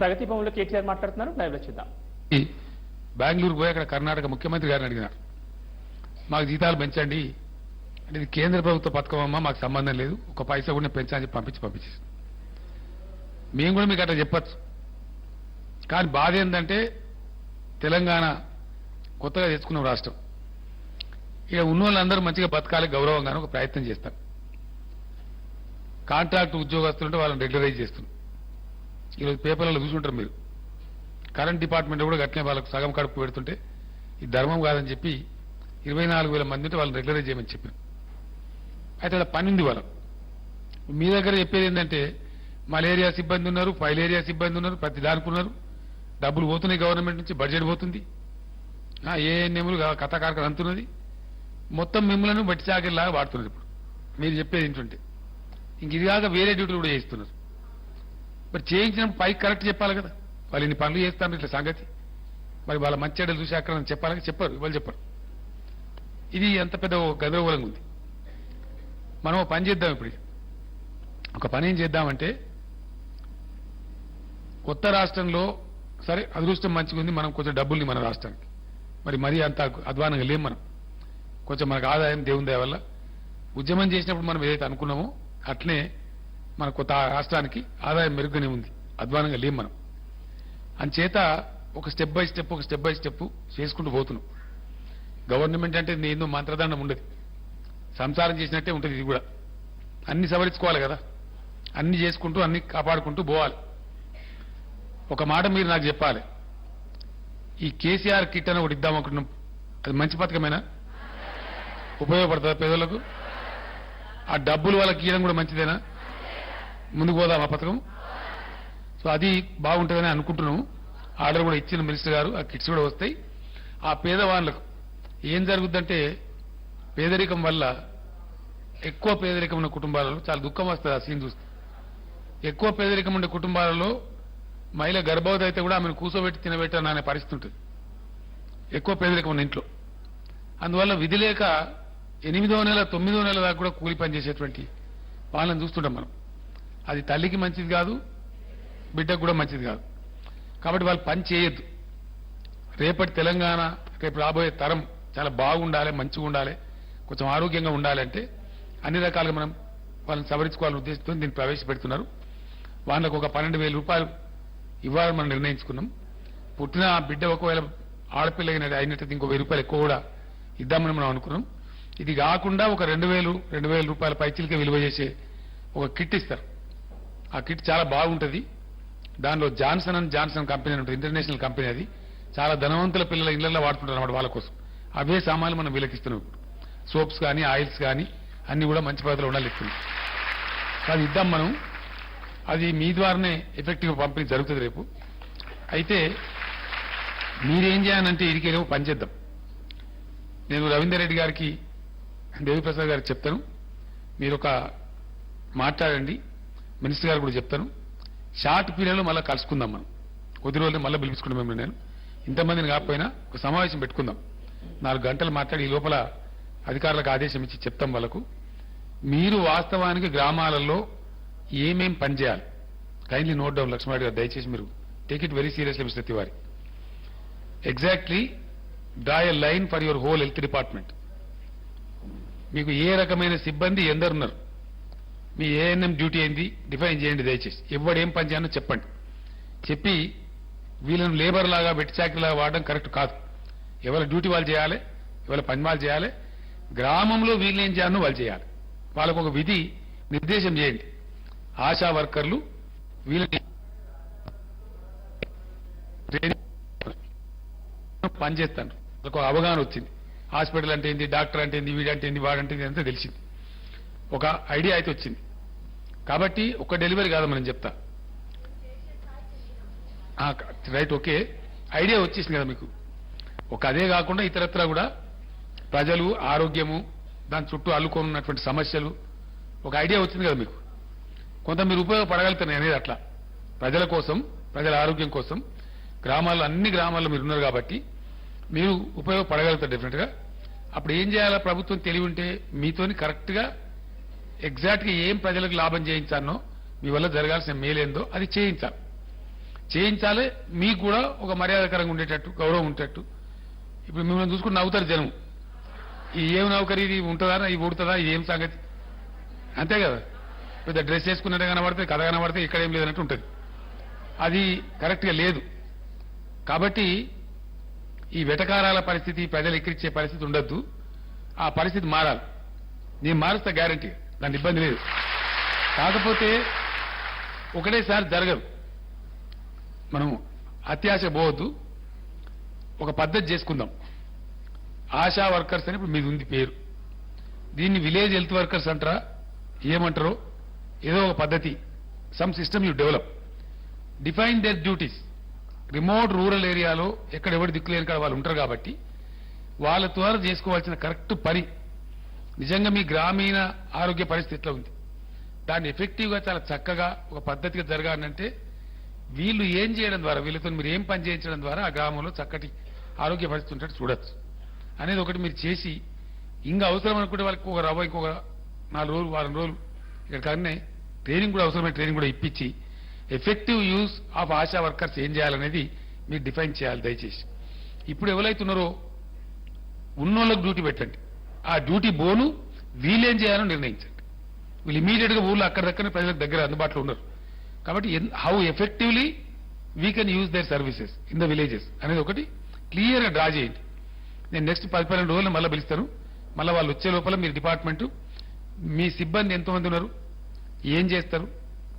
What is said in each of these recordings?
ప్రగతి భవన్లో కేటీఆర్ మాట్లాడుతున్నారు. లైవ్లో చూద్దాం బెంగళూరు పోయి అక్కడ కర్ణాటక ముఖ్యమంత్రి గారిని అడిగినారు మాకు జీతాలు పెంచండి. అంటే ఇది కేంద్ర ప్రభుత్వ పథకం అమ్మా మాకు సంబంధం లేదు. ఒక పైసా కూడా పెంచాలని పంపించి పంపించేసి మేము కూడా మీకు అట్లా చెప్పచ్చు. కానీ బాధ ఏంటంటే తెలంగాణ కొత్తగా తెచ్చుకున్న రాష్ట్రం. ఇక ఉన్న వాళ్ళందరూ మంచిగా బతకాలి గౌరవంగానే ఒక ప్రయత్నం చేస్తారు. కాంట్రాక్ట్ ఉద్యోగస్తులుంటే వాళ్ళని రెగ్యులరైజ్ చేస్తున్నారు. ఈరోజు పేపర్లలో చూసుంటారు మీరు. కరెంట్ డిపార్ట్మెంట్ కూడా గట్లనే వాళ్ళకు సగం కడుపు పెడుతుంటే ఇది ధర్మం కాదని చెప్పి ఇరవై నాలుగు వేల మంది ఉంటే వాళ్ళని రెగ్యులరైజ్ చేయమని చెప్పాను అయితే అలా పని ఉంది వాళ్ళకు మీ దగ్గర చెప్పేది ఏంటంటే మలేరియా సిబ్బంది ఉన్నారు ఫైలేరియా సిబ్బంది ఉన్నారు ప్రతి దానికి ఉన్నారు. డబ్బులు పోతున్నాయి గవర్నమెంట్ నుంచి బడ్జెట్ పోతుంది. ఏఎన్ఎంలు కథ కార్కర అంతున్నది. మొత్తం మిమ్మల్ని బట్టి చాకరిలాగా వాడుతున్నారు ఇప్పుడు. మీరు చెప్పేది ఏంటంటే ఇంక ఇది కాక వేరే డ్యూటీలు కూడా చేస్తున్నారు మరి చేయించినప్పుడు పైకి కరెక్ట్ చెప్పాలి కదా. వాళ్ళు ఇన్ని పనులు చేస్తాను ఇట్లా సంగతి. మరి వాళ్ళ మంచి చెడ్డలు చూసి అక్కడ చెప్పాలని చెప్పారు ఇవాళ చెప్పారు. ఇది ఎంత పెద్ద ఓ గందరగోళంగా ఉంది. మనం పని చేద్దాం ఇప్పుడు. ఒక పని ఏం చేద్దామంటే కొత్త రాష్ట్రంలో సరే అదృష్టం మంచిగా ఉంది మనం కొంచెం డబ్బుల్ని మన రాష్ట్రానికి. మరి మరీ అంత అధ్వానంగా లేం మనం. కొంచెం మనకు ఆదాయం దేవుని దయ వల్ల. ఉద్యమం చేసినప్పుడు మనం ఏదైతే అనుకున్నామో అట్లనే మన కొత్త రాష్ట్రానికి ఆదాయం మెరుగ్గానే ఉంది. అధ్వానంగా లేం మనం. అంచేత ఒక స్టెప్ బై స్టెప్ ఒక స్టెప్ బై స్టెప్ చేసుకుంటూ పోతున్నాం. గవర్నమెంట్ అంటే నేను మంత్రదండం ఉండదు. సంసారం చేసినట్టే ఉంటుంది ఇది కూడా. అన్ని సవరించుకోవాలి కదా. అన్ని చేసుకుంటూ అన్ని కాపాడుకుంటూ పోవాలి. ఒక మాట మీరు నాకు చెప్పాలి. ఈ కేసీఆర్ కిట్ అని ఒకటి ఇద్దాం అనుకుంటున్నాం. అది మంచి పథకమేనా? ఉపయోగపడుతుందా పేదలకు ఆ డబ్బులు వాళ్ళకి ఇవ్వడం కూడా మంచిదేనా? ముందుకు పోదాం ఆ పథకం? సో అది బాగుంటుందని అనుకుంటున్నాము. ఆర్డర్ కూడా ఇచ్చిన మినిస్టర్ గారు ఆ కిట్స్ కూడా వస్తాయి. ఆ పేదవాళ్ళకు ఏం జరుగుద్దంటే పేదరికం వల్ల ఎక్కువ పేదరికం ఉన్న కుటుంబాలలో చాలా దుఃఖం వస్తుంది ఆ సీన్ చూస్తే. ఎక్కువ పేదరికం ఉండే కుటుంబాలలో మహిళ గర్భవతి అయితే కూడా ఆమెను కూర్చోబెట్టి తినబెట్టాను అనే పరిస్థితి ఉంటుంది. ఎక్కువ పేదరికం ఉన్న ఇంట్లో. అందువల్ల విధి లేక ఎనిమిదో నెల తొమ్మిదో నెల దాకా కూడా కూలి పని చేసేటువంటి వాళ్ళని చూస్తుంటాం మనం. అది తల్లికి మంచిది కాదు బిడ్డకు కూడా మంచిది కాదు. కాబట్టి వాళ్ళు పని చేయొద్దు. రేపటి తెలంగాణ రేపు రాబోయే తరం చాలా బాగుండాలి మంచిగా ఉండాలి కొంచెం ఆరోగ్యంగా ఉండాలంటే అన్ని రకాలుగా మనం వాళ్ళని సవరించుకోవాలని ఉద్దేశంతో దీన్ని ప్రవేశపెడుతున్నారు. వాళ్ళకు ఒక పన్నెండు వేల రూపాయలు ఇవ్వాలని మనం నిర్ణయించుకున్నాం. పుట్టిన బిడ్డ ఒకవేళ ఆడపిల్ల అయినట్టు అయినట్టు ఇంకో వెయ్యి రూపాయలు ఎక్కువ కూడా ఇద్దామని మనం అనుకున్నాం. ఇది కాకుండా ఒక రెండు వేలు రెండు వేల రూపాయల పైచీలకే విలువ చేసే ఒక కిట్ ఇస్తారు. ఆ కిట్ చాలా బాగుంటుంది. దానిలో జాన్సన్ అండ్ జాన్సన్ కంపెనీ అని ఉంటుంది ఇంటర్నేషనల్ కంపెనీ అది. చాలా ధనవంతుల పిల్లల ఇళ్ళలో వాడుతుంటారు అన్నమాట వాళ్ళ కోసం. అవే సామాన్లు మనం విలకిస్తున్నాం సోప్స్ కానీ ఆయిల్స్ కానీ అన్ని కూడా మంచి పద్ధతిలో ఉండాలి అది ఇద్దాం మనం. అది మీ ద్వారానే ఎఫెక్టివ్ పంపిణీ జరుగుతుంది రేపు. అయితే మీరేం చేయాలంటే ఇదికేమో పని చేద్దాం. నేను రవీందర్ రెడ్డి గారికి దేవిప్రసాద్ గారికి చెప్తాను. మీరు ఒక మాట్లాడండి. మినిస్టర్ గారు కూడా చెప్తాను. షార్ట్ పీరియడ్లో మళ్ళీ కలుసుకుందాం మనం. కొద్ది రోజులు మళ్ళీ పిలిపించుకుంటాం మేము నేను. ఇంతమందిని కాకపోయినా ఒక సమావేశం పెట్టుకుందాం. నాలుగు గంటలు మాట్లాడి ఈ లోపల అధికారులకు ఆదేశం ఇచ్చి చెప్తాం వాళ్ళకు. మీరు వాస్తవానికి గ్రామాలలో ఏమేం పని చేయాలి? కైండ్లీ నోట్ డౌన్ లక్ష్మణ్ గారు దయచేసి మీరు take it very seriously mister Tiwari exactly draw a line for your whole health department మీకు ఏ రకమైన సిబ్బంది ఎందరున్నారు మీ ఏఎన్ఎం డ్యూటీ ఏంది డిఫైన్ చేయండి దయచేసి. ఎవడు ఏం పని చేయాలో చెప్పండి. చెప్పి వీళ్ళను లేబర్ లాగా వెట్టి వాడడం కరెక్ట్ కాదు. ఎవరి డ్యూటీ వాళ్ళు చేయాలి ఎవరి పని వాళ్ళు చేయాలి గ్రామంలో వీళ్ళు ఏం చేయాలో వాళ్ళు చేయాలి. వాళ్ళకు ఒక విధి నిర్దేశం చేయండి. ఆశా వర్కర్లు వీళ్ళని పనిచేస్తాను పని చేస్తాను వాళ్ళకు ఒక అవగాహన వచ్చింది. హాస్పిటల్ అంటే ఏంది డాక్టర్ అంటే ఏంది వీడంటే ఏంది వాడంటే ఏంది అంతా తెలిసింది. ఒక ఐడియా అయితే వచ్చింది. కాబట్టి ఒక డెలివరీ కాదు మనం చెప్తా. Right okay. ఐడియా వచ్చేసింది కదా మీకు. ఒక అదే కాకుండా ఇతరత్ర కూడా ప్రజలు ఆరోగ్యము దాని చుట్టూ అల్లుకొని ఉన్నటువంటి సమస్యలు ఒక ఐడియా వచ్చింది కదా మీకు. కొంత మీరు ఉపయోగపడగలుగుతారు అనేది అట్లా. ప్రజల కోసం ప్రజల ఆరోగ్యం కోసం గ్రామాల్లో అన్ని గ్రామాల్లో మీరు ఉన్నారు కాబట్టి మీరు ఉపయోగపడగలుగుతారు డెఫినెట్గా అప్పుడు ఏం చేయాలా? ప్రభుత్వం తెలివి ఉంటే మీతోని కరెక్ట్గా ఎగ్జాక్ట్గా ఎగ్జాక్ట్గా ఏం ప్రజలకు లాభం చేయించానో మీ వల్ల జరగాల్సిన మేలేందో అది చేయించాలి. చేయించాలి మీకు కూడా ఒక మర్యాదకరంగా ఉండేటట్టు గౌరవం ఉండేటట్టు. ఇప్పుడు మిమ్మల్ని చూసుకుని నవ్వుతారు జనం. ఈ ఏం నౌకరీ ఇది ఉంటుందా ఇది ఉడుతుందా ఇది ఏం సంగతి? అంతే కదా? పెద్ద డ్రెస్ వేసుకున్నట్టే కనబడితే కథ కనబడితే ఇక్కడ ఏం లేదన్నట్టు ఉంటుంది. అది కరెక్ట్గా లేదు. కాబట్టి ఈ వెటకారాల పరిస్థితి ప్రజలు ఎక్కిరిచ్చే పరిస్థితి ఉండద్దు. ఆ పరిస్థితి మారాలి. నేను మారుస్తా గ్యారంటీ. దాని ఇబ్బంది లేదు. కాకపోతే ఒకటేసారి జరగదు. మనం అత్యాశ పోవద్దు. ఒక పద్ధతి చేసుకుందాం. ఆశా వర్కర్స్ అని ఇప్పుడు మీది ఉంది పేరు. దీన్ని విలేజ్ హెల్త్ వర్కర్స్ అంటారా? ఏమంటారో? ఏదో ఒక పద్ధతి. Some system you develop. Define their duties. Remote rural ఏరియాలో ఎక్కడ ఎవరు దిక్కులేని కాడ వాళ్ళు ఉంటారు కాబట్టి వాళ్ళ ద్వారా చేసుకోవాల్సిన కరెక్ట్ పని నిజంగా మీ గ్రామీణ ఆరోగ్య పరిస్థితిలో ఉంది? దాన్ని ఎఫెక్టివ్గా చాలా చక్కగా ఒక పద్ధతిగా జరగాలంటే వీళ్ళు ఏం చేయడం ద్వారా వీళ్ళతో మీరు ఏం పని చేయించడం ద్వారా ఆ గ్రామంలో చక్కటి ఆరోగ్య పరిస్థితి ఉంటే చూడొచ్చు. అనేది ఒకటి మీరు చేసి ఇంకా అవసరం అనుకుంటే వాళ్ళకి ఒక రవ్వ ఇంకొక నాలుగు రోజులు వారం రోజులు ఇక్కడ కానీ ట్రైనింగ్ కూడా అవసరమైన ట్రైనింగ్ కూడా ఇప్పించి effective use of ASHA workers ఏం చేయాలనేది మీరు డిఫైన్ చేయాలి దయచేసి. ఇప్పుడు ఎవరైతున్నారో ఉన్నోళ్ళకి డ్యూటీ పెట్టండి. ఆ డ్యూటీ బోను వీలేం చేయాలో నిర్ణయించండి. వీళ్ళు ఇమీడియట్గా ఊళ్ళో అక్కడిదక్కడే ప్రజలకు దగ్గర అందుబాటులో ఉన్నారు. కాబట్టి how effectively we can use their services in the villages అనేది ఒకటి. క్లియర్గా డ్రా చేయండి. నేను నెక్స్ట్ పది పన్నెండు రోజులు మళ్ళీ పిలుస్తాను. మళ్ళీ వాళ్ళు వచ్చే లోపల మీరు డిపార్ట్మెంట్ మీ సిబ్బంది ఎంతమంది ఉన్నారు ఏం చేస్తారు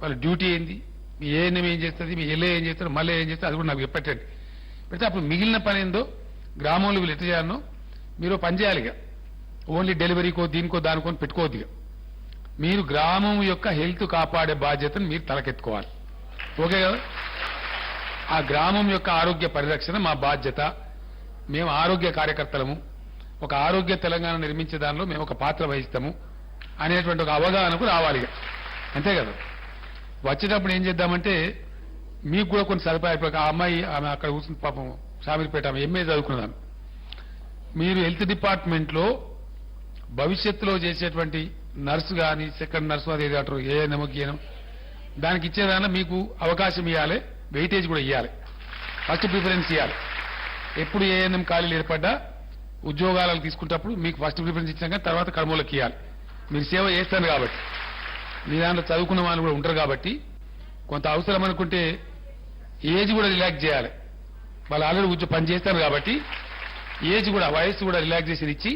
వాళ్ళ డ్యూటీ ఏంది మీ ఏఎన్ఎం ఏం చేస్తుంది మీ ఎల్ఏ ఏం చేస్తారు మళ్ళీ ఏం చేస్తారు అది కూడా నాకు చెప్పట్టండి పెడితే అప్పుడు మిగిలిన పని ఏందో గ్రామంలో వీళ్ళు ఎట్లా చేయాలనో మీరు పని చేయాలి ఇక ఓన్లీ డెలివరీకో దీనికో దానికో పెట్టుకోవద్దు మీరు గ్రామం యొక్క హెల్త్ కాపాడే బాధ్యతను మీరు తలకెత్తుకోవాలి. ఓకే కదా? ఆ గ్రామం యొక్క ఆరోగ్య పరిరక్షణ మా బాధ్యత. మేము ఆరోగ్య కార్యకర్తలము. ఒక ఆరోగ్య తెలంగాణ నిర్మించే దానిలో మేము ఒక పాత్ర వహిస్తాము అనేటువంటి ఒక అవగాహనకు రావాలి అంతే కదా? వచ్చేటప్పుడు ఏం చేద్దామంటే మీకు కూడా కొన్ని సదుపాయాలు. ఆ అమ్మాయి ఆమె అక్కడ కూర్చుని పాపం షామీర్పేట ఆమె ఎంఏ చదువుకున్నదాన్ని. మీరు హెల్త్ డిపార్ట్మెంట్లో భవిష్యత్తులో చేసేటువంటి నర్సు కానీ సెకండ్ నర్సు అది అంటారు ఏ నమ్మకీయనం దానికి ఇచ్చేదాన్ని మీకు అవకాశం ఇవ్వాలి వెయిటేజ్ కూడా ఇవ్వాలి ఫస్ట్ ప్రిఫరెన్స్ ఇవ్వాలి ఎప్పుడు ఏఎన్ఎం ఖాళీలు ఏర్పడ్డా ఉద్యోగాలు తీసుకుంటప్పుడు మీకు ఫస్ట్ ప్రిఫరెన్స్ ఇచ్చినాక తర్వాత కర్మూలకి ఇవ్వాలి మీరు సేవ చేస్తారు కాబట్టి. మీ దాంట్లో చదువుకున్న వాళ్ళు కూడా ఉంటారు కాబట్టి కొంత అవసరం అనుకుంటే ఏజ్ కూడా రిలాక్స్ చేయాలి. వాళ్ళు ఆల్రెడీ ఉద్యోగం పని చేస్తారు కాబట్టి ఏజ్ కూడా వయసు కూడా రిలాక్సేషన్ ఇచ్చి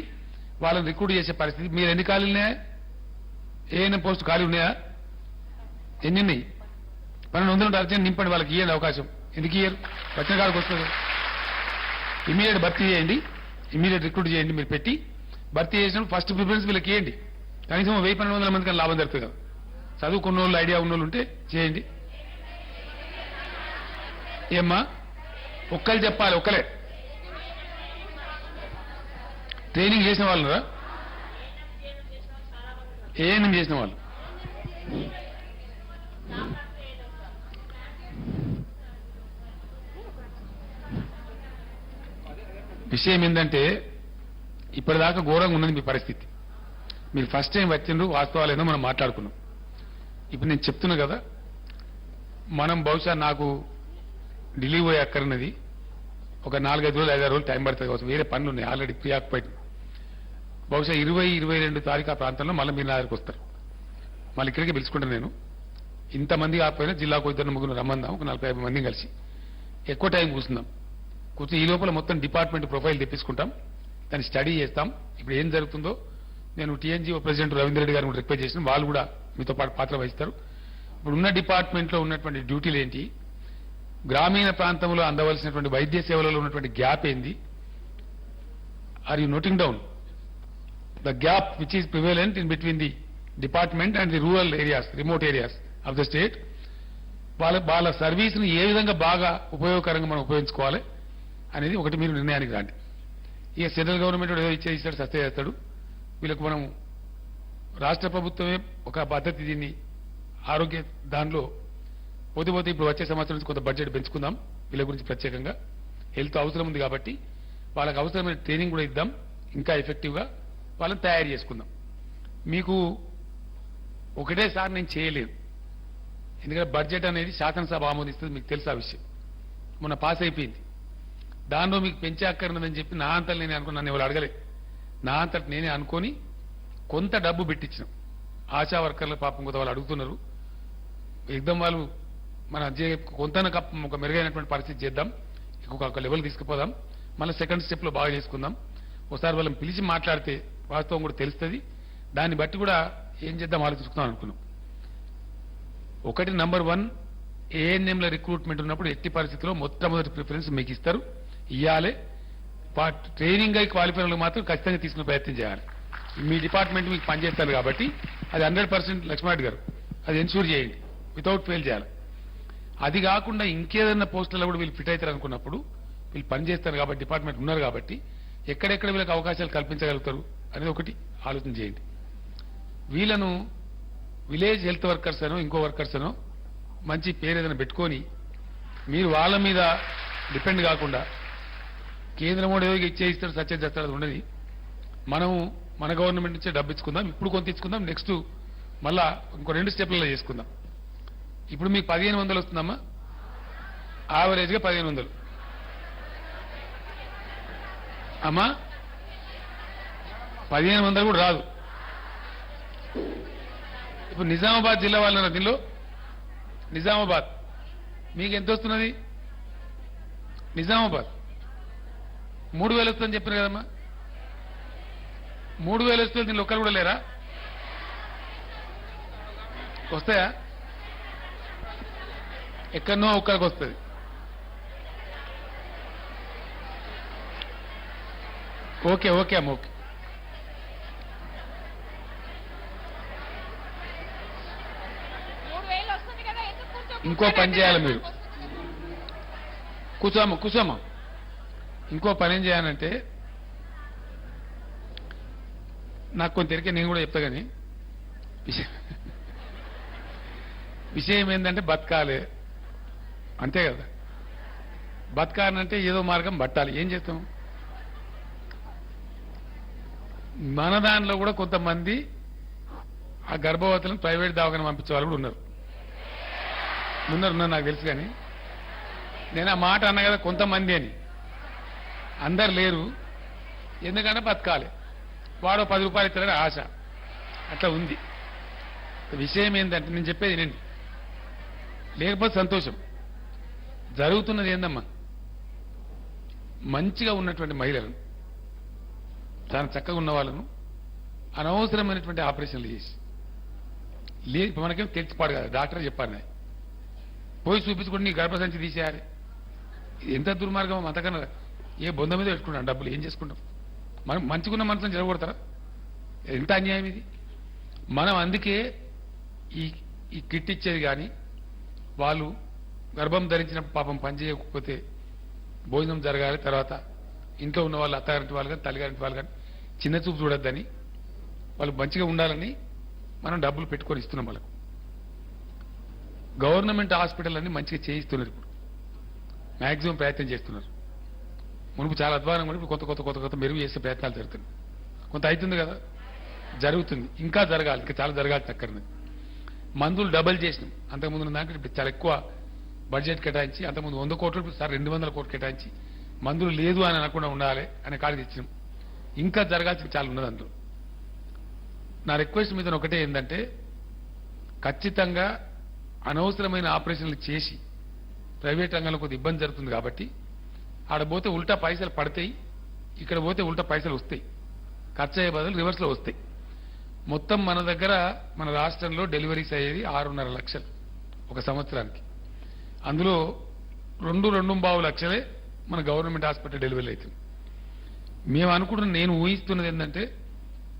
వాళ్ళని రిక్రూట్ చేసే పరిస్థితి. మీరు ఎన్ని ఖాళీలు ఉన్నాయా? ఏఎన్ఎం పోస్ట్ ఖాళీ ఉన్నాయా? ఎన్ని ఉన్నాయి పన్నెండు వందలు అర్జెంట్ నింపండి వాళ్ళకి ఇవ్వండి అవకాశం. ఎందుకు ఇయ్యరు? వచ్చిన కాడికి వస్తుంది. ఇమీడియట్ భర్తీ చేయండి. ఇమీడియట్ రిక్రూట్ చేయండి మీరు పెట్టి. భర్తీ చేసినప్పుడు ఫస్ట్ ప్రిఫరెన్స్ వీళ్ళకి ఇవ్వండి కనీసం వెయ్యి పన్నెండు వందల మందికి లాభం జరుగుతుంది కదా. చదువుకున్న వాళ్ళు ఐడియా ఉన్న వాళ్ళు ఉంటే చేయండి. ఏమ్మా? ఒక్కరు చెప్పాలి ఒక్కలే. ట్రైనింగ్ చేసిన వాళ్ళు ఏఎన్ఎం చేసిన వాళ్ళు. విషయం ఏంటంటే ఇప్పటిదాకా ఘోరంగా ఉన్నది మీ పరిస్థితి. మీరు ఫస్ట్ టైం వచ్చిండ్రు వాస్తవాలేదో మనం మాట్లాడుకున్నాం. ఇప్పుడు నేను చెప్తున్నా కదా మనం బహుశా నాకు ఢిల్లీ పోయే అక్కర్నది. ఒక నాలుగైదు రోజులు ఐదారు రోజులు టైం పడుతుంది కావచ్చు. వేరే పనులు ఉన్నాయి. ఆల్రెడీ ప్రియాక్పైడ్ బహుశా ఇరవై ఇరవై రెండు తారీఖు ఆ ప్రాంతంలో మళ్ళీ మీరు నా వస్తారు. మళ్ళీ ఇక్కడికి పిలుచుకుంటాను నేను. ఇంతమంది కాకపోయినా జిల్లాకు ఇద్దరు ముగ్గురు రమ్మందాం. ఒక నలభై యాభై మందిని కలిసి ఎక్కువ టైం కూర్చుందాం. కూర్చొని ఈ లోపల మొత్తం డిపార్ట్మెంట్ ప్రొఫైల్ తెప్పించుకుంటాం. దాన్ని స్టడీ చేస్తాం. ఇప్పుడు ఏం జరుగుతుందో నేను టీఎన్జీఓ ప్రెసిడెంట్ రవీంద్ర రెడ్డి గారిని రిక్వెస్ట్ చేసిన వాళ్ళు కూడా మీతో పాటు పాత్ర వహిస్తారు. ఇప్పుడు ఉన్న డిపార్ట్మెంట్లో ఉన్నటువంటి డ్యూటీలు ఏంటి? గ్రామీణ ప్రాంతంలో అందవలసినటువంటి వైద్య సేవలలో ఉన్నటువంటి గ్యాప్ ఏంది? Are you noting down the gap which is prevalent in between the department and the rural areas remote areas of the state వాళ్ళ వాళ్ళ సర్వీస్ని ఏ విధంగా బాగా ఉపయోగకరంగా మనం ఉపయోగించుకోవాలి అనేది ఒకటి మీరు నిర్ణయానికి రాండి. ఇక సెంట్రల్ గవర్నమెంట్ ఏదో ఇచ్చే ఇస్తాడు సస్తే చేస్తాడు. వీళ్ళకు మనం రాష్ట్ర ప్రభుత్వమే ఒక పద్ధతి దీన్ని ఆరోగ్య దానిలో పోతే పోతే ఇప్పుడు వచ్చే సంవత్సరం నుంచి కొంత బడ్జెట్ పెంచుకుందాం వీళ్ళ గురించి ప్రత్యేకంగా. హెల్త్ అవసరం ఉంది కాబట్టి వాళ్ళకి అవసరమైన ట్రైనింగ్ కూడా ఇద్దాం ఇంకా ఎఫెక్టివ్గా వాళ్ళని తయారు చేసుకుందాం. మీకు ఒకటేసారి నేను చేయలేను ఎందుకంటే బడ్జెట్ అనేది శాసనసభ ఆమోదిస్తుంది మీకు తెలుసు ఆ విషయం. మొన్న పాస్ అయిపోయింది. దానిలో మీకు పెంచే అక్కర్లేదని చెప్పి నా అంతలు నేనే అనుకుని నన్ను ఎవరు అడగలేదు. నా అంతటి నేనే అనుకొని కొంత డబ్బు పెట్టించినాం. ఆశా వర్కర్ల పాపం కొంత వాళ్ళు అడుగుతున్నారు. ఎగ్దం వాళ్ళు మన కొంత ఒక మెరుగైనటువంటి పరిస్థితి చేద్దాం. ఇంకొక ఒక లెవెల్ తీసుకుపోదాం. మళ్ళీ సెకండ్ స్టెప్లో బాగా చేసుకుందాం. ఒకసారి వాళ్ళని పిలిచి మాట్లాడితే వాస్తవం కూడా తెలుస్తుంది. దాన్ని బట్టి కూడా ఏం చేద్దాం ఆలోచించుకుందాం అనుకున్నాం. ఒకటి నంబర్ వన్ ఏఎన్ఎంల రిక్రూట్మెంట్ ఉన్నప్పుడు ఎట్టి పరిస్థితిలో మొట్టమొదటి ప్రిఫరెన్స్ మీకు ఇస్తారు. ఇవ్వాలి ట్రైనింగ్ అయి క్వాలిఫై మాత్రం ఖచ్చితంగా తీసుకునే ప్రయత్నం చేయాలి. మీ డిపార్ట్మెంట్ మీకు పనిచేస్తారు కాబట్టి అది హండ్రెడ్ పర్సెంట్ లక్ష్మణ్ గారు అది ఎన్షూర్ చేయండి. వితౌట్ ఫెయిల్ చేయాలి. అది కాకుండా ఇంకేదైనా పోస్టులలో కూడా వీళ్ళు ఫిట్ అవుతారు అనుకున్నప్పుడు వీళ్ళు పనిచేస్తారు కాబట్టి డిపార్ట్మెంట్ ఉన్నారు కాబట్టి ఎక్కడెక్కడ వీళ్ళకి అవకాశాలు కల్పించగలుగుతారు? అనేది ఒకటి ఆలోచన చేయండి. వీళ్ళను విలేజ్ హెల్త్ వర్కర్స్ అనో ఇంకో వర్కర్స్ అనో మంచి పేరు ఏదైనా పెట్టుకొని మీరు వాళ్ళ మీద డిపెండ్ కాకుండా కేంద్రం కూడా ఏదో ఇచ్చేయిస్తాడు సత్యం చేస్తాడు అది ఉండదు. మనము మన గవర్నమెంట్ నుంచే డబ్బు ఇచ్చుకుందాం ఇప్పుడు కొంత ఇచ్చుకుందాం నెక్స్ట్ మళ్ళా ఇంకో రెండు స్టెప్లలో చేసుకుందాం. ఇప్పుడు మీకు పదిహేను వందలు వస్తుందమ్మా. యావరేజ్గా పదిహేను వందలు. అమ్మా పదిహేను వందలు కూడా రాదు. ఇప్పుడు నిజామాబాద్ జిల్లా వాళ్ళ దీనిలో. నిజామాబాద్. మీకు ఎంత వస్తున్నది? నిజామాబాద్. మూడు వేలు వస్తుందని చెప్పిన కదమ్మా. మూడు వేలు వస్తే దీనిలో ఒక్కరు కూడా లేరా? వస్తాయా? ఎక్కడనో ఒక్కరికి వస్తుంది. ఓకే ఓకే అమ్మ ఓకే మూడు వేలు వస్తుంది కదా ఎందుకు కూర్చో ఇంకో పని చేయాలి మీరు. కూర్చోమ్మ కూర్చోమ్మ. ఇంకో పని ఏం చేయాలంటే నాకు కొంత తెరికే నేను కూడా చెప్తా కానీ విషయం విషయం ఏంటంటే బతకాలి. అంతే కదా. బతకాలంటే ఏదో మార్గం పట్టాలి. ఏం చేస్తాం? మన దానిలో కూడా కొంతమంది ఆ గర్భవతులను ప్రైవేట్ దవాఖాన పంపించే వాళ్ళు కూడా ఉన్నారు. ముందరున్నారు నాకు తెలుసు కానీ నేను ఆ మాట అన్నా కదా కొంతమంది అని. అందరు లేరు. ఎందుకంటే బతకాలి. వాడు పది రూపాయలు ఇస్తాడని ఆశ. అట్లా ఉంది. విషయం ఏంటంటే నేను చెప్పేది వినండి. లేకపోతే సంతోషం. జరుగుతున్నది ఏందమ్మా? మంచిగా ఉన్నటువంటి మహిళలను చాలా చక్కగా ఉన్న వాళ్ళను అనవసరమైనటువంటి ఆపరేషన్లు చేసి లే మనకేం తెలిసిపాడు కదా. డాక్టర్ చెప్పారు. పోయి చూపించుకుని నీ గర్భసంచి తీసేయాలి. ఎంత దుర్మార్గం అంతకన్నా ఏ బొంద మీద పెట్టుకుంటాం డబ్బులు ఏం చేసుకుంటాం? మనం మంచిగున్న మనసులను జరగొడతారా ఎంత అన్యాయం ఇది? మనం అందుకే ఈ ఈ కిట్ ఇచ్చేది కానీ వాళ్ళు గర్భం ధరించిన పాపం పని చేయకపోతే భోజనం జరగాలి తర్వాత ఇంట్లో ఉన్న వాళ్ళు అత్తగారింటి వాళ్ళు కానీ తల్లిగారింటి వాళ్ళు కానీ చిన్న చూపు చూడొద్దని వాళ్ళు మంచిగా ఉండాలని మనం డబ్బులు పెట్టుకొని ఇస్తున్నాం వాళ్ళకు. గవర్నమెంట్ హాస్పిటల్ అన్ని మంచిగా చేయిస్తున్నారు ఇప్పుడు. మాక్సిమం ప్రయత్నం చేస్తున్నారు. మునుపు చాలా అధ్వానం కూడా ఇప్పుడు కొత్త కొత్త కొత్త కొత్త మెరుగు చేసే ప్రయత్నాలు జరుగుతున్నాయి. కొంత అవుతుంది కదా? జరుగుతుంది. ఇంకా జరగాలి. ఇంకా చాలా జరగాలి చక్కర్ని మందులు డబల్ చేసినాం. అంతకుముందు ఉన్న దాంట్లో ఇప్పుడు చాలా ఎక్కువ బడ్జెట్ కేటాయించి అంతకుముందు వంద కోట్లు సార్ రెండు వందల కోట్లు కేటాయించి మందులు లేదు అని అనకుండా ఉండాలి అనే కాడికి ఇచ్చినాం ఇంకా జరగాల్సి చాలా ఉన్నది అందులో. నా రిక్వెస్ట్ మీద ఒకటే ఏంటంటే ఖచ్చితంగా అనవసరమైన ఆపరేషన్లు చేసి ప్రైవేట్ రంగంలో కొద్ది ఇబ్బంది జరుగుతుంది కాబట్టి ఆడ పోతే ఉల్టా పైసలు పడతాయి ఇక్కడ పోతే ఉల్టా పైసలు వస్తాయి. ఖర్చు అయ్యే బదులు రివర్స్లో వస్తాయి. మొత్తం మన దగ్గర మన రాష్ట్రంలో డెలివరీస్ అయ్యేది ఆరున్నర లక్షలు ఒక సంవత్సరానికి. అందులో రెండు రెండు బావు లక్షలే మన గవర్నమెంట్ హాస్పిటల్ డెలివరీ అవుతుంది మేము అనుకుంటున్న నేను ఊహిస్తున్నది ఏంటంటే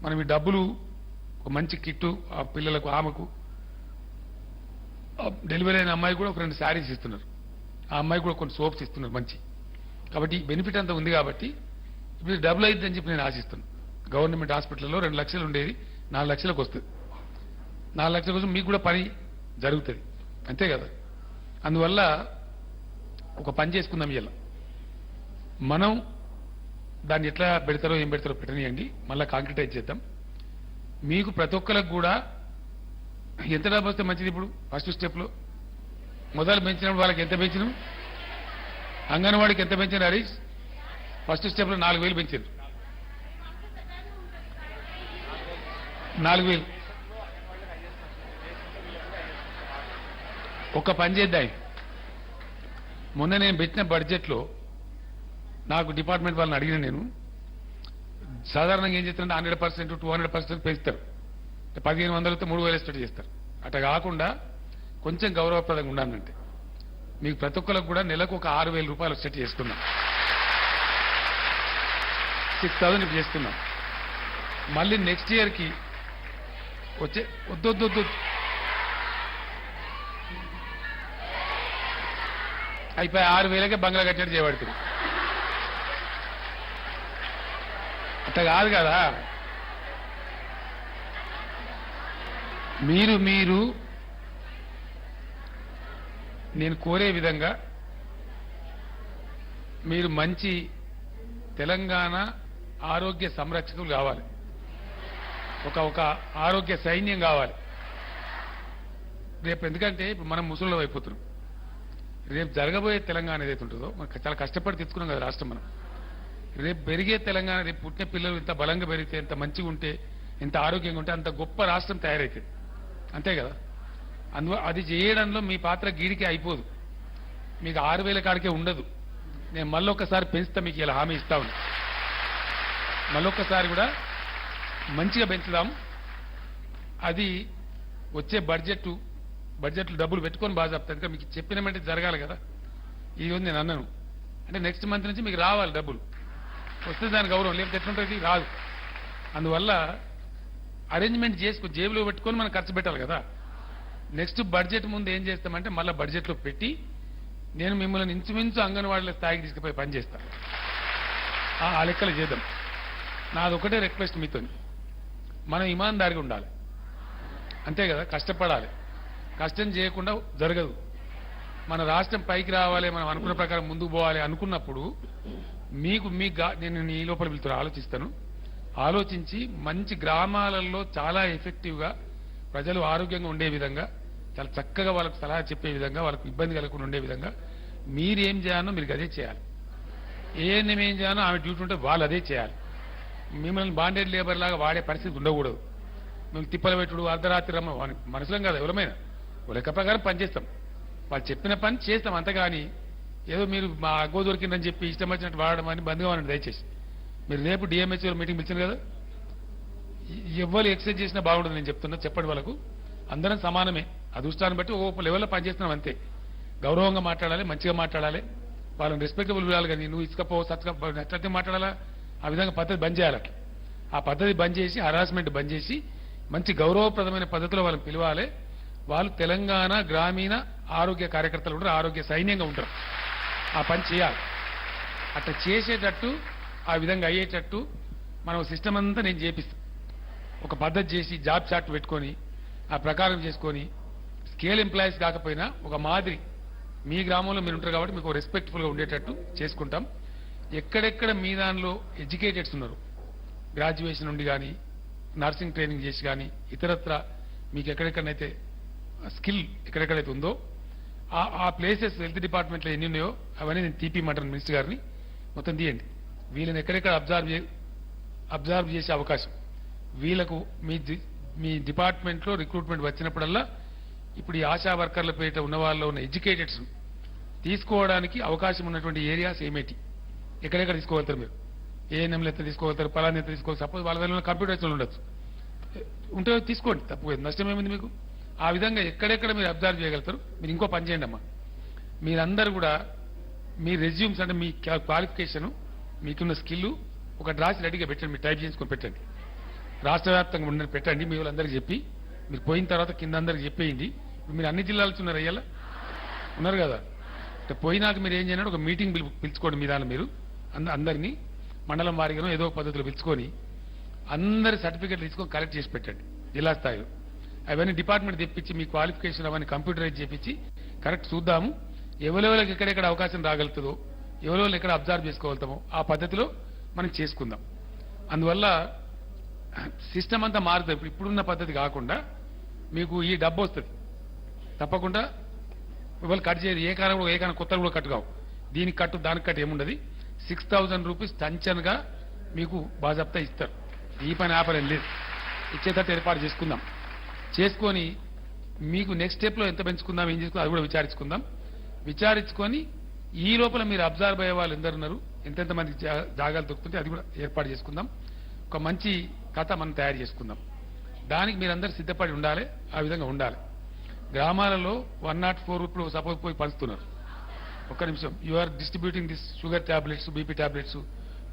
మనం ఈ డబ్బులు ఒక మంచి కిట్టు ఆ పిల్లలకు ఆమెకు డెలివరీ అయిన అమ్మాయి కూడా ఒక రెండు శారీస్ ఇస్తున్నారు. ఆ అమ్మాయి కూడా కొన్ని సోప్స్ ఇస్తున్నారు మంచి. కాబట్టి బెనిఫిట్ అంతా ఉంది కాబట్టి ఇప్పుడు డబుల్ అయిద్దని చెప్పి నేను ఆశిస్తున్నాను. గవర్నమెంట్ హాస్పిటల్లో రెండు లక్షలు ఉండేది నాలుగు లక్షలకు వస్తుంది. నాలుగు లక్షల కోసం మీకు కూడా పని జరుగుతుంది. అంతే కదా? అందువల్ల ఒక పని చేసుకుందాం ఇలా. మనం దాన్ని ఎట్లా పెడతారో ఏం పెడతారో పెట్టనియండి. మళ్ళీ కాంక్రిటైజ్ చేద్దాం. మీకు ప్రతి ఒక్కరికి కూడా ఎంత డబ్బు వస్తే మంచిది ఇప్పుడు? ఫస్ట్ స్టెప్లో మొదలు పెంచినప్పుడు వాళ్ళకి ఎంత పెంచినాం? అంగన్వాడికి ఎంత పెంచారు హరీష్? ఫస్ట్ స్టెప్లో నాలుగు వేలు పెంచారు. నాలుగు వేలు. ఒక పని చేద్దాం మొన్న నేను పెట్టిన బడ్జెట్లో నాకు డిపార్ట్మెంట్ వాళ్ళని అడిగిన నేను సాధారణంగా ఏం చేస్తారంటే hundred percent two hundred percent పెంచుతారు. పదిహేను వందలతో మూడు వేలు ఎస్టేట్ చేస్తారు. అట్లా కాకుండా కొంచెం గౌరవప్రదంగా ఉండాలంటే మీకు ప్రతి ఒక్కరికి కూడా నెలకు ఒక ఆరు వేల రూపాయలు సెట్ చేసుకున్నాం సిక్స్ థౌసండ్ ఇప్పుడు చేస్తున్నాం మళ్ళీ నెక్స్ట్ ఇయర్కి వచ్చే వద్దు వద్దు వద్దు అయిపోయి ఆరు వేలకే బంగ్లా కట్టేట్టు చేయబడుతుంది అట్లా కాదు కదా. మీరు మీరు నేను కోరే విధంగా మీరు మంచి తెలంగాణ ఆరోగ్య సంరక్షకులు కావాలి. ఒక ఒక ఆరోగ్య సైన్యం కావాలి. రేపు ఎందుకంటే ఇప్పుడు మనం ముసలిలో అయిపోతున్నాం. రేపు జరగబోయే తెలంగాణ ఏదైతే ఉంటుందో మనకు చాలా కష్టపడి తెచ్చుకున్నాం కదా రాష్ట్రం మనం. రేపు పెరిగే తెలంగాణ రేపు పుట్టిన పిల్లలు ఇంత బలంగా పెరిగితే ఎంత మంచిగా ఉంటే ఎంత ఆరోగ్యంగా ఉంటే అంత గొప్ప రాష్ట్రం తయారైతుంది. అంతే కదా? అందు అది చేయడంలో మీ పాత్ర గీడికే అయిపోదు. మీకు ఆరు వేల కాడికే ఉండదు. నేను మళ్ళొక్కసారి పెంచుతా మీకు ఇలా హామీ ఇస్తా ఉన్నా. మళ్ళొక్కసారి కూడా మంచిగా పెంచుదాం అది వచ్చే బడ్జెట్ బడ్జెట్లు డబ్బులు పెట్టుకొని బాగా చెప్తాను ఇంకా మీకు చెప్పినమంటే జరగాలి కదా. ఈ రోజు నేను అన్నాను. అంటే నెక్స్ట్ మంత్ నుంచి మీకు రావాలి డబ్బులు. వస్తే దాని గౌరవం. లేకపోతే ఎట్లుంటుంది? రాదు. అందువల్ల అరేంజ్మెంట్ చేసుకు జేబులో పెట్టుకొని మనం ఖర్చు పెట్టాలి కదా. నెక్స్ట్ బడ్జెట్ ముందు ఏం చేస్తామంటే మళ్ళీ బడ్జెట్లో పెట్టి నేను మిమ్మల్ని ఇంచుమించు అంగన్వాడీల స్థాయికి తీసుకుపోయి పని చేస్తాను. ఆ లెక్కలు చేద్దాం. నాది ఒకటే రిక్వెస్ట్ మీతో మనం ఇమాందారిగా ఉండాలి. అంతే కదా కష్టపడాలి. కష్టం చేయకుండా జరగదు. మన రాష్ట్రం పైకి రావాలి మనం అనుకున్న ప్రకారం ముందుకు పోవాలి అనుకున్నప్పుడు మీకు మీ నేను నీ లోపల వెళ్తున్నా ఆలోచిస్తాను. ఆలోచించి మంచి గ్రామాలలో చాలా ఎఫెక్టివ్గా ప్రజలు ఆరోగ్యంగా ఉండే విధంగా చాలా చక్కగా వాళ్ళకు సలహా చెప్పే విధంగా వాళ్ళకు ఇబ్బంది కలగకుండా ఉండే విధంగా మీరు ఏం చేయాలో మీరు అదే చేయాలి. ఏఎన్ఎం ఏం చేయాలో ఆమె డ్యూటీ ఉంటే వాళ్ళు అదే చేయాలి. మిమ్మల్ని బాండెడ్ లేబర్ లాగా వాడే పరిస్థితి ఉండకూడదు. మేము తిప్పలు పెట్టుడు అర్ధరాత్రి రమ్మ వాని- మనుషులం కదా ఎవరమైనా. లెక్క ప్రకారం పనిచేస్తాం వాళ్ళు చెప్పిన పని చేస్తాం అంతగాని ఏదో మీరు మా అగ్గో దొరికిందని చెప్పి ఇష్టం వచ్చినట్టు వాడడం అని బంధుగా కావాలండి దయచేసి. మీరు రేపు డిఎంహెచ్ మీటింగ్ పిలిచింది కదా? ఎవ్వరు ఎక్సైజ్ చేసినా బాగుండదు నేను చెప్తున్నా చెప్పండి వాళ్ళకు. అందరం సమానమే. అదృష్టాన్ని బట్టి ఓ లెవెల్లో పనిచేస్తున్నాం అంతే. గౌరవంగా మాట్లాడాలి మంచిగా మాట్లాడాలి. వాళ్ళని రెస్పెక్టబుల్ ఉండాలి కానీ నువ్వు ఇసుకపో సత్కపో నచ్చతే మాట్లాడాలా? ఆ విధంగా పద్ధతి బంద్ చేయాలి ఆ పద్ధతి బంద్ చేసి హరాస్మెంట్ బంద్ చేసి మంచి గౌరవప్రదమైన పద్ధతిలో వాళ్ళని పిలవాలి. వాళ్ళు తెలంగాణ గ్రామీణ ఆరోగ్య కార్యకర్తలు ఉంటారు ఆరోగ్య సైన్యంగా ఉంటారు. ఆ పని చేయాలి. అట్లా చేసేటట్టు ఆ విధంగా అయ్యేటట్టు మనం సిస్టమ్ అంతా నేను చేపిస్తాను ఒక పద్ధతి చేసి జాబ్ చార్ట్ పెట్టుకొని ఆ ప్రకారం చేసుకొని స్కేల్ ఎంప్లాయీస్ కాకపోయినా ఒక మాదిరి మీ గ్రామంలో మీరు ఉంటారు కాబట్టి మీకు రెస్పెక్ట్ఫుల్గా ఉండేటట్టు చేసుకుంటాం. ఎక్కడెక్కడ మీ దానిలో ఎడ్యుకేటెడ్స్ ఉన్నారు గ్రాడ్యుయేషన్ నుండి కానీ నర్సింగ్ ట్రైనింగ్ చేసి కానీ ఇతరత్ర మీకు ఎక్కడెక్కడైతే స్కిల్ ఎక్కడెక్కడైతే ఉందో ఆ ఆ ప్లేసెస్ హెల్త్ డిపార్ట్మెంట్లో ఎన్ని ఉన్నాయో అవన్నీ నేను తీపిమంటాను మినిస్టర్ గారిని మొత్తం తీయండి. వీళ్ళని ఎక్కడెక్కడ అబ్జర్వ్ అబ్జర్వ్ చేసే అవకాశం. వీళ్ళకు మీ మీ డిపార్ట్మెంట్లో రిక్రూట్మెంట్ వచ్చినప్పుడల్లా ఇప్పుడు ఈ ఆశా వర్కర్ల పేరిట ఉన్న వాళ్ళు ఉన్న ఎడ్యుకేటెడ్స్ తీసుకోవడానికి అవకాశం ఉన్నటువంటి ఏరియాస్ ఏమేటి? ఎక్కడెక్కడ తీసుకోగలుగుతారు మీరు? ఏఎన్ఎంలు ఎంత తీసుకోగలుగుతారు? పలాని ఎంత తీసుకోవాలి సపోజ్ వాళ్ళ దగ్గర కంప్యూటర్స్ ఉండొచ్చు? ఉంటే తీసుకోండి తప్పు నష్టం ఏముంది మీకు? ఆ విధంగా ఎక్కడెక్కడ మీరు అబ్జర్వ్ చేయగలుగుతారు? మీరు ఇంకో పని చేయండి అమ్మా మీరందరూ కూడా మీ రెజ్యూమ్స్ అంటే మీ క్వాలిఫికేషన్ మీకున్న స్కిల్ ఒక రాసి రెడీగా పెట్టండి మీరు టైప్ చేసుకొని పెట్టండి. రాష్ట్ర వ్యాప్తంగా ఉండని పెట్టండి మీ వాళ్ళందరికీ చెప్పి మీరు పోయిన తర్వాత కింద అందరికి చెప్పేయండి. మీరు అన్ని జిల్లాలు ఉన్నారు అయ్యాల ఉన్నారు కదా? అంటే పోయినాక మీరు ఏం చేయాలంటే ఒక మీటింగ్ పిలు పిలుచుకోండి మీ దాని మీరు. అంద అందరినీ మండలం వారిగానో ఏదో పద్ధతిలో పిలుచుకొని అందరి సర్టిఫికెట్లు తీసుకొని కలెక్ట్ చేసి పెట్టండి జిల్లా స్థాయిలో. అవన్నీ డిపార్ట్మెంట్ తెప్పించి మీ క్వాలిఫికేషన్ అవన్నీ కంప్యూటరైజ్ చేపించి కరెక్ట్ చూద్దాము. ఎవరెవరికి ఎక్కడెక్కడ అవకాశం రాగలుగుతుందో ఎవరెవరు ఎక్కడ అబ్జర్వ్ చేసుకోగలుగుతామో ఆ పద్ధతిలో మనం చేసుకుందాం. అందువల్ల సిస్టమ్ అంతా మారుతుంది. ఇప్పుడున్న పద్ధతి కాకుండా మీకు ఈ డబ్బు వస్తుంది. తప్పకుండా ఇవాళ కట్ చేయదు ఏ కాలం కూడా ఏ కాలం కొత్తలు కూడా కట్ కావు. దీనికి కట్టు దానికి కట్టు ఏముండదు. సిక్స్ థౌజండ్ రూపీస్ టంచన్గా మీకు బాజాప్తా ఇస్తారు. ఈ పని ఆ లేదు. ఇచ్చేటట్టు ఏర్పాటు చేసుకుందాం. చేసుకొని మీకు నెక్స్ట్ స్టెప్లో ఎంత పెంచుకుందాం ఏం చేసుకుందాం అది కూడా విచారించుకుందాం. విచారించుకొని ఈ లోపల మీరు అబ్జర్వ్ అయ్యే వాళ్ళు ఎందరు ఉన్నారు? ఎంతెంత మందికి జాగాలు దొరుకుతుంటే అది కూడా ఏర్పాటు చేసుకుందాం. ఒక మంచి కథ మనం తయారు చేసుకుందాం. దానికి మీరందరూ సిద్ధపడి ఉండాలి ఆ విధంగా ఉండాలి. గ్రామాలలో వన్ నాట్ ఫోర్ ఇప్పుడు సపోజ్ పోయి పంచుతున్నారు ఒక్క నిమిషం. You are distributing this sugar tablets BP tablets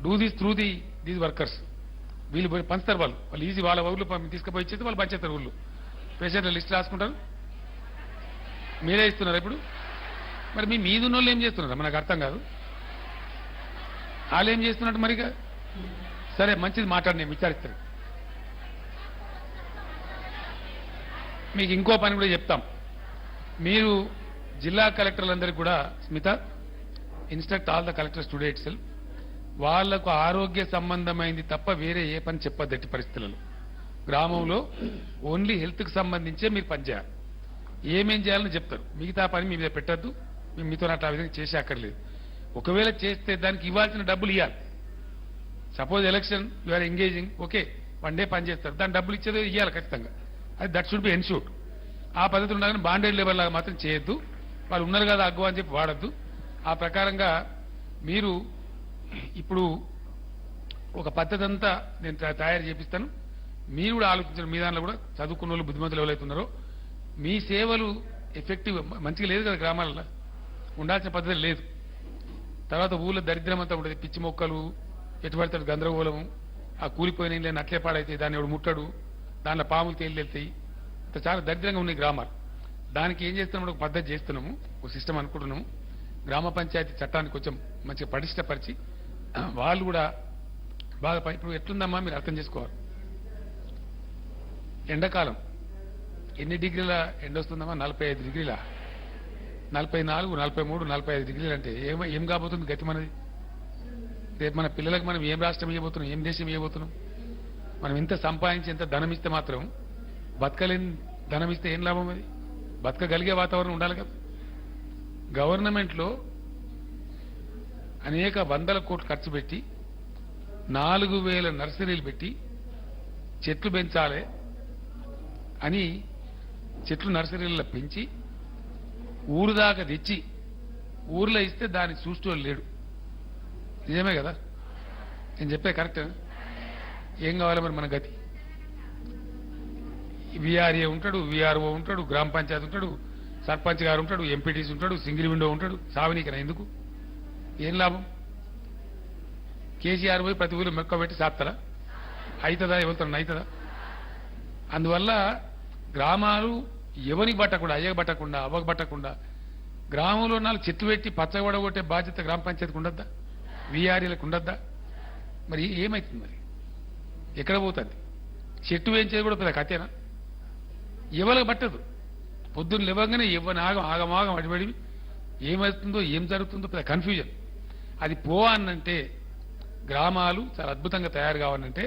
do this through the these workers వీళ్ళు పోయి పంచుతారు వాళ్ళు. వాళ్ళు ఈజీ వాళ్ళ ఊర్లో తీసుకుపోయి ఇచ్చేది వాళ్ళు పంచేస్తారు ఊళ్ళు పేషెంట్ల లిస్ట్ రాసుకుంటారు. మీరే ఇస్తున్నారు ఇప్పుడు మరి మీ మీద ఏం చేస్తున్నారు? మనకు అర్థం కాదు. వాళ్ళు ఏం చేస్తున్నట్టు మరిగా? సరే మంచిది మాట్లాడి నేను విచారిస్తాను. మీకు ఇంకో పని కూడా చెప్తాం. మీరు జిల్లా కలెక్టర్లందరికీ కూడా Smita instruct all the collector students వాళ్ళకు ఆరోగ్య సంబంధమైంది తప్ప వేరే ఏ పని చెప్పద్దు ఎట్టి పరిస్థితులలో. గ్రామంలో ఓన్లీ హెల్త్కి సంబంధించే మీరు పనిచేయాలి. ఏమేం చేయాలని చెప్తారు? మిగతా పని మీ మీద పెట్టద్దు. మీతో అట్లా ఆ విధంగా చేసే అక్కర్లేదు. ఒకవేళ చేస్తే దానికి ఇవ్వాల్సిన డబ్బులు ఇవ్వాలి suppose election you are engaging okay one day పని చేస్తారు. దాని డబ్బులు ఇచ్చేది ఇవ్వాలి ఖచ్చితంగా. అది దట్ షుడ్ బి ఎన్షూర్డ్ ఆ పద్ధతి ఉండగానే బాండెడ్ లేబర్ లాగా మాత్రం చేయొద్దు. వాళ్ళు ఉన్నారు కదా అగ్గు అని చెప్పి వాడద్దు. ఆ ప్రకారంగా మీరు ఇప్పుడు ఒక పద్ధతి అంతా నేను తయారు చేపిస్తాను. మీరు కూడా ఆలోచించండి. మీ దాంట్లో కూడా చదువుకున్న వాళ్ళు బుద్ధిమంతులు ఎవరైతున్నారో మీ సేవలు ఎఫెక్టివ్ మంచిగా లేదు కదా గ్రామాలలో? ఉండాల్సిన పద్ధతి లేదు. తర్వాత ఊళ్ళో దరిద్రం అంతా ఉంటుంది పిచ్చి మొక్కలు ఎటు గందరగోళం గందరగోళము ఆ కూలిపోయిన ఇళ్ళని అట్లే పాడైతే దాన్ని ఎవడు ముట్టడు. దాంట్లో పాములు తేలి వెళ్తాయి చాలా దరిద్రంగా ఉన్నాయి గ్రామాలు. దానికి ఏం చేస్తున్నాం? ఒక పద్ధతి చేస్తున్నాము. ఒక సిస్టమ్ అనుకుంటున్నాము. గ్రామ పంచాయతీ చట్టాన్ని కొంచెం మంచిగా పటిష్టపరిచి వాళ్ళు కూడా బాగా ఇప్పుడు ఎట్లుందమ్మా మీరు అర్థం చేసుకోవాలి. ఎండాకాలం. ఎన్ని డిగ్రీల ఎండ వస్తుందమ్మా నలభై ఐదు డిగ్రీల? నలభై నాలుగు నలభై మూడు నలభై ఐదు డిగ్రీలు అంటే ఏం ఏం కాబోతుంది గతి మనది? రేపు మన పిల్లలకు మనం ఏం రాష్ట్రం ఇవ్వబోతున్నాం ఏం దేశం ఇవ్వబోతున్నాం? మనం ఇంత సంపాదించి ఇంత ధనం ఇస్తే మాత్రం బతకలేని ధనం ఇస్తే ఏం లాభం అది? బతకగలిగే వాతావరణం ఉండాలి కదా. గవర్నమెంట్లో అనేక వందల కోట్లు ఖర్చు పెట్టి నాలుగు వేల నర్సరీలు పెట్టి చెట్లు పెంచాలి అని చెట్లు నర్సరీలలో పెంచి ఊరు దాకా తెచ్చి ఊర్లో ఇస్తే దాన్ని చూసేవాళ్ళు లేడు. నిజమే కదా? నేను చెప్పే కరెక్ట్ ఏం? కావాలి మరి మన గతి? విఆర్ఏ ఉంటాడు విఆర్ఓ ఉంటాడు గ్రామ పంచాయతీ ఉంటాడు సర్పంచ్ గారు ఉంటాడు ఎంపీటీసీ ఉంటాడు సింగిల్ విండో ఉంటాడు. సావనీకన ఎందుకు? ఏం లాభం? కేసీఆర్ పోయి ప్రతి ఊరు మెక్క పెట్టి సాత్తరా? అవుతుందా ఎవరితో అవుతుందా అందువల్ల గ్రామాలు ఎవరికి పట్టకుండా అయ్యకు పట్టకుండా అవ్వకు పట్టకుండా గ్రామంలో నాలుగు చెట్లు పెట్టి పచ్చగొడగొట్టే బాధ్యత గ్రామ పంచాయతీకి ఉండద్దా? వీఆర్ఏలకు ఉండద్దా? మరి ఏమవుతుంది మరి? ఎక్కడ పోతుంది? చెట్టు వేయించేది కూడా పెద్ద కథేనా? ఎవరికి పట్టదు. పొద్దున్న లేవగానే ఇవ్వని ఆగం ఆగమాగం అడిపడి ఏమవుతుందో ఏం జరుగుతుందో పెద్ద కన్ఫ్యూజన్ అది పోవాలంటే గ్రామాలు చాలా అద్భుతంగా తయారు కావాలంటే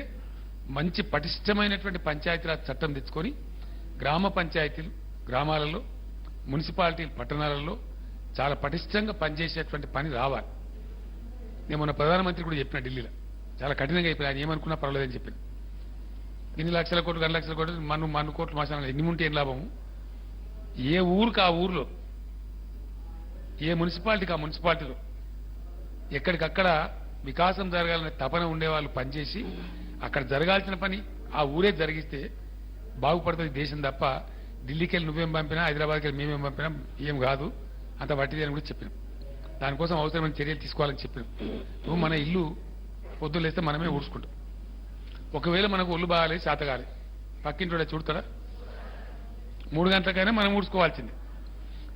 మంచి పటిష్టమైనటువంటి పంచాయతీరాజ్ చట్టం తెచ్చుకొని గ్రామ పంచాయతీలు గ్రామాలలో మున్సిపాలిటీ పట్టణాలలో చాలా పటిష్టంగా పనిచేసేటువంటి పని రావాలి. నేను మొన్న ప్రధానమంత్రి కూడా చెప్పిన ఢిల్లీలో. చాలా కఠినంగా అయిపోయి ఆయన ఏమనుకున్నా పర్వాలేదని చెప్పింది ఇన్ని లక్షల కోట్లు రెండు లక్షల కోట్లు మన్ను మన్ను కోట్లు మాసాలు ఎన్ని ఉంటే ఏం లాభము? ఏ ఊరికి ఆ ఊర్లో ఏ మున్సిపాలిటీకి ఆ మున్సిపాలిటీలో ఎక్కడికక్కడ వికాసం జరగాలనే తపన ఉండేవాళ్ళు పనిచేసి అక్కడ జరగాల్సిన పని ఆ ఊరే జరిగిస్తే బాగుపడుతుంది దేశం తప్ప. ఢిల్లీకి వెళ్ళి నువ్వేం పంపినా హైదరాబాద్కి వెళ్ళి మేమేం పంపినా ఏం కాదు. అంత వట్టిది అని కూడా చెప్పినాం. దానికోసం అవసరమైన చర్యలు తీసుకోవాలని చెప్పినాం. నువ్వు మన ఇల్లు పొద్దులేస్తే మనమే ఊడ్చుకుంటాం. ఒకవేళ మనకు ఒళ్ళు బాగాలి శాతగాలి పక్కింటి చూడతాడా? మూడు గంటలకైనా మనం ఊడ్చుకోవాల్సిందే.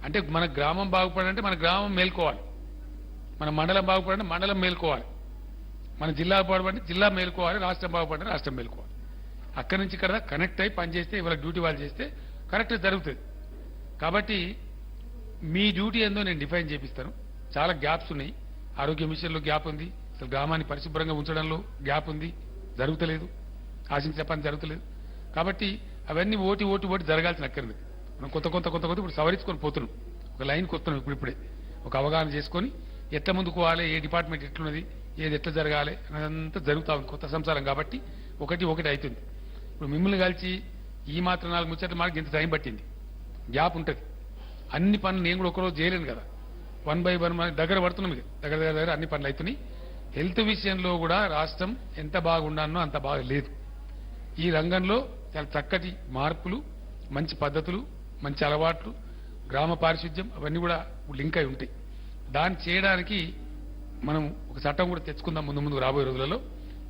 అంటే మన గ్రామం బాగుపడాలంటే మన గ్రామం మేల్కోవాలి. మన మండలం బాగుపడంటే మండలం మేల్కోవాలి. మన జిల్లా బాగుపడంటే జిల్లా మేల్కోవాలి రాష్ట్రం బాగుపడాలంటే రాష్ట్రం మేల్కోవాలి. అక్కడి నుంచి ఇక్కడ కనెక్ట్ అయి పనిచేస్తే ఇవాళ డ్యూటీ వాళ్ళు చేస్తే కరెక్ట్ జరుగుతుంది. కాబట్టి మీ డ్యూటీ ఏందో నేను డిఫైన్ చేపిస్తాను. చాలా గ్యాప్స్ ఉన్నాయి. ఆరోగ్య మిషన్లో గ్యాప్ ఉంది. అసలు గ్రామాన్ని పరిశుభ్రంగా ఉంచడంలో గ్యాప్ ఉంది. జరుగుతలేదు. ఆశించిన పని జరుగుతలేదు. కాబట్టి అవన్నీ ఓటి ఓటి ఓటి జరగాల్సిన అక్కర్లేదు. మనం కొత్త కొత్త కొత్త కొత్త ఇప్పుడు సవరించుకొని పోతున్నాం. ఒక లైన్కి వస్తున్నాం ఇప్పుడిప్పుడే ఒక అవగాహన చేసుకొని ఎట్లా ముందుకు పోవాలి ఏ డిపార్ట్మెంట్ ఎట్లున్నది ఏది ఎట్లా జరగాలి అదంతా జరుగుతా ఉంది. కొత్త సంసారం కాబట్టి ఒకటి ఒకటి అవుతుంది. ఇప్పుడు మిమ్మల్ని కలిసి ఈ మాత్రం నాలుగు ముచ్చట్లు మాకు ఇంత టైం పట్టింది. గ్యాప్ ఉంటుంది. అన్ని పనులు నేను కూడా ఒకరోజు చేయలేను కదా. వన్ బై వన్ మన దగ్గర పడుతున్నాం దగ్గర దగ్గర దగ్గర అన్ని పనులు అవుతున్నాయి హెల్త్ విషయంలో కూడా రాష్ట్రం ఎంత బాగుండానో అంత బాగా లేదు. ఈ రంగంలో చాలా చక్కటి మార్పులు మంచి పద్ధతులు మంచి అలవాట్లు గ్రామ పారిశుద్ధ్యం అవన్నీ కూడా లింక్ అయి ఉంటాయి. దాన్ని చేయడానికి మనం ఒక చట్టం కూడా తెచ్చుకుందాం ముందు ముందు రాబోయే రోజులలో.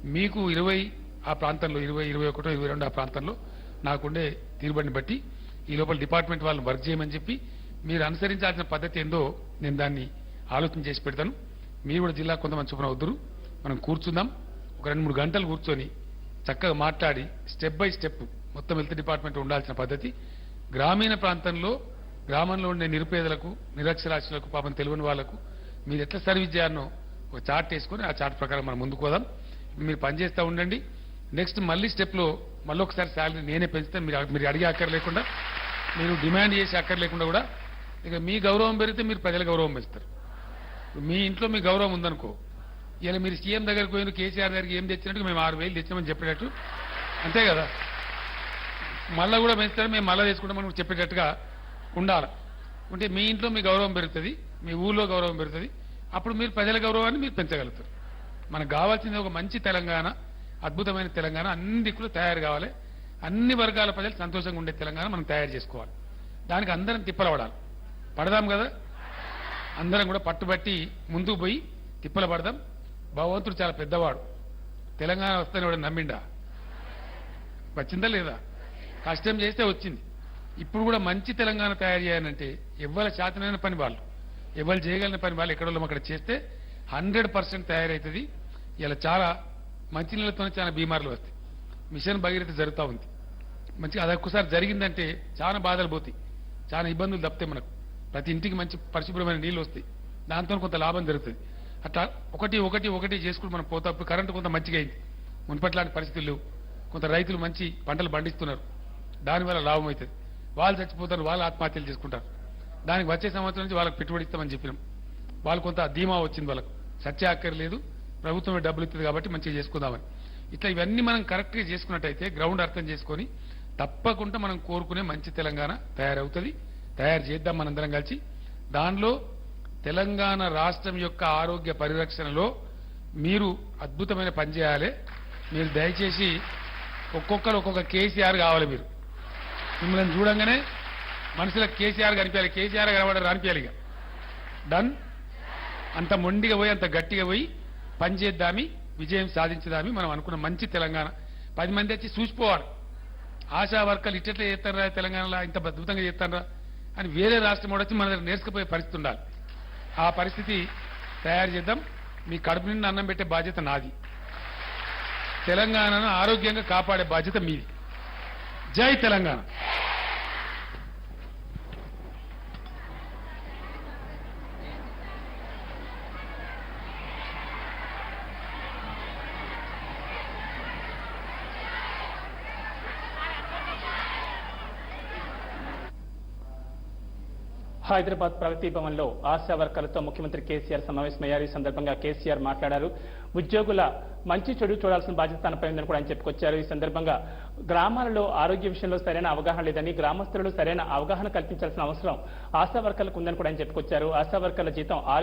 మీకు ఇరవై ఆ ప్రాంతంలో ఇరవై ఇరవై ఒకటో ఇరవై రెండు ఆ ప్రాంతంలో నాకుండే తీరుబడిని బట్టి ఈ లోపల డిపార్ట్మెంట్ వాళ్ళని వర్క్ చేయమని చెప్పి మీరు అనుసరించాల్సిన పద్ధతి ఏందో నేను దాన్ని ఆలోచన చేసి పెడతాను. మీరు కూడా జిల్లా కొంతమంది చొప్పున వద్దురు. మనం కూర్చుందాం. ఒక రెండు మూడు గంటలు కూర్చొని చక్కగా మాట్లాడి స్టెప్ బై స్టెప్ మొత్తం హెల్త్ డిపార్ట్మెంట్ ఉండాల్సిన పద్ధతి. గ్రామీణ ప్రాంతంలో గ్రామంలో ఉండే నిరుపేదలకు నిరక్షరాస్యులకు పాపం తెలియని వాళ్ళకు మీరు ఎట్లా సర్వీస్ చేయాలనో ఒక చార్ట్ వేసుకొని ఆ చార్ట్ ప్రకారం మనం ముందుకు పోదాం. మీరు పనిచేస్తూ ఉండండి. నెక్స్ట్ మళ్ళీ స్టెప్లో మళ్ళీ ఒకసారి శాలరీ నేనే పెంచుతాను. మీరు మీరు అడిగే అక్కర్ లేకుండా మీరు డిమాండ్ చేసే అక్కర్ లేకుండా కూడా ఇక మీ గౌరవం పెరిగితే మీరు ప్రజల గౌరవం పెంచుతారు. మీ ఇంట్లో మీ గౌరవం ఉందనుకో ఇలా మీరు సీఎం దగ్గరికి పోయిన కేసీఆర్ దగ్గరికి ఏం తెచ్చినట్టు మేము ఆరు వేలు తెచ్చినామని చెప్పేటట్టు. అంతే కదా? మళ్ళా కూడా పెంచుతారు మేము మళ్ళా తీసుకుంటామని చెప్పేటట్టుగా ఉండాలి. ఉంటే మీ ఇంట్లో మీ గౌరవం పెరుగుతుంది మీ ఊళ్ళో గౌరవం పెరుగుతుంది. అప్పుడు మీరు ప్రజల గౌరవాన్ని మీరు పెంచగలుగుతారు. మనకు కావాల్సింది ఒక మంచి తెలంగాణ అద్భుతమైన తెలంగాణ అన్ని దిక్కులు తయారు కావాలి. అన్ని వర్గాల ప్రజలు సంతోషంగా ఉండే తెలంగాణ మనం తయారు చేసుకోవాలి. దానికి అందరం తిప్పలపడాలి పడదాం కదా? అందరం కూడా పట్టుబట్టి ముందుకు పోయి తిప్పల పడదాం భగవంతుడు చాలా పెద్దవాడు. తెలంగాణ వస్తాను కూడా నమ్మిండా? వచ్చిందా లేదా? కష్టం చేస్తే వచ్చింది. ఇప్పుడు కూడా మంచి తెలంగాణ తయారు చేయాలంటే ఎవరి శాతనైన పని వాళ్ళు ఎవరు చేయగలిగిన పని వాళ్ళు ఎక్కడో అక్కడ చేస్తే హండ్రెడ్ పర్సెంట్ తయారవుతుంది ఇలా చాలా మంచినీళ్ళతోనే చాలా బీమార్లు వస్తాయి. మిషన్ భగీరథ జరుగుతూ ఉంది. మంచిగా అది ఒక్కసారి జరిగిందంటే చాలా బాధలు పోతాయి. చాలా ఇబ్బందులు తప్పితే మనకు. ప్రతి ఇంటికి మంచి పరిశుభ్రమైన నీళ్ళు వస్తాయి. దాంతో కొంత లాభం జరుగుతుంది. అట్లా ఒకటి ఒకటి ఒకటి చేసుకుని మనం పోతా కరెంటు కొంత మంచిగా అయింది. మున్పట్లాంటి పరిస్థితులు లేవు. కొంత రైతులు మంచి పంటలు పండిస్తున్నారు. దానివల్ల లాభం అవుతుంది. వాళ్ళు చచ్చిపోతారు వాళ్ళు ఆత్మహత్యలు చేసుకుంటారు. దానికి వచ్చే సంవత్సరం నుంచి వాళ్ళకి పెట్టుబడి ఇస్తామని చెప్పినాం. వాళ్ళు కొంత ధీమా వచ్చింది వాళ్ళకు. సత్య అక్కర్లేదు ప్రభుత్వమే డబ్బులు ఇస్తుంది కాబట్టి మంచిగా చేసుకుందామని. ఇట్లా ఇవన్నీ మనం కరెక్ట్గా చేసుకున్నట్టయితే గ్రౌండ్ అర్థం చేసుకొని తప్పకుండా మనం కోరుకునే మంచి తెలంగాణ తయారవుతుంది. తయారు చేద్దాం మనందరం కలిసి. దానిలో తెలంగాణ రాష్ట్రం యొక్క ఆరోగ్య పరిరక్షణలో మీరు అద్భుతమైన పని చేయాలి. మీరు దయచేసి ఒక్కొక్కరు ఒక్కొక్క కేసీఆర్ కావాలి మీరు. మిమ్మల్ని చూడంగానే మనుషులకు కేసీఆర్ కనిపించాలి. కేసీఆర్ కనబడారు అనిపించాలి ఇక. డన్ అంత మొండిగా పోయి అంత గట్టిగా పోయి పనిచేద్దామి విజయం సాధించదామి మనం అనుకున్న మంచి తెలంగాణ. పది మంది వచ్చి చూసిపోవాలి. ఆశా వర్కర్లు ఇట్లా చేస్తారా తెలంగాణలో ఇంత అద్భుతంగా చేస్తారా అని వేరే రాష్ట్రం కూడా వచ్చి మన దగ్గర నేర్చుకుపోయే పరిస్థితి ఉండాలి. ఆ పరిస్థితి తయారు చేద్దాం. మీ కడుపు నిండా అన్నం పెట్టే బాధ్యత నాది. తెలంగాణను ఆరోగ్యంగా కాపాడే బాధ్యత మీది. జై తెలంగాణ. హైదరాబాద్ ప్రగతి భవన్లో ఆశా వర్కర్లతో ముఖ్యమంత్రి కేసీఆర్ సమావేశమయ్యారు. ఈ సందర్భంగా కేసీఆర్ మాట్లాడారు. ఉద్యోగుల మంచి చెడు చూడాల్సిన బాధ్యత తనపై ఉందని కూడా ఆయన చెప్పుకొచ్చారు. ఈ సందర్భంగా గ్రామాలలో ఆరోగ్య విషయంలో సరైన అవగాహన లేదని గ్రామస్తులలో సరైన అవగాహన కల్పించాల్సిన అవసరం ఆశా వర్కర్లకు ఉందని కూడా ఆయన చెప్పుకొచ్చారు. ఆశా వర్కర్ల జీతం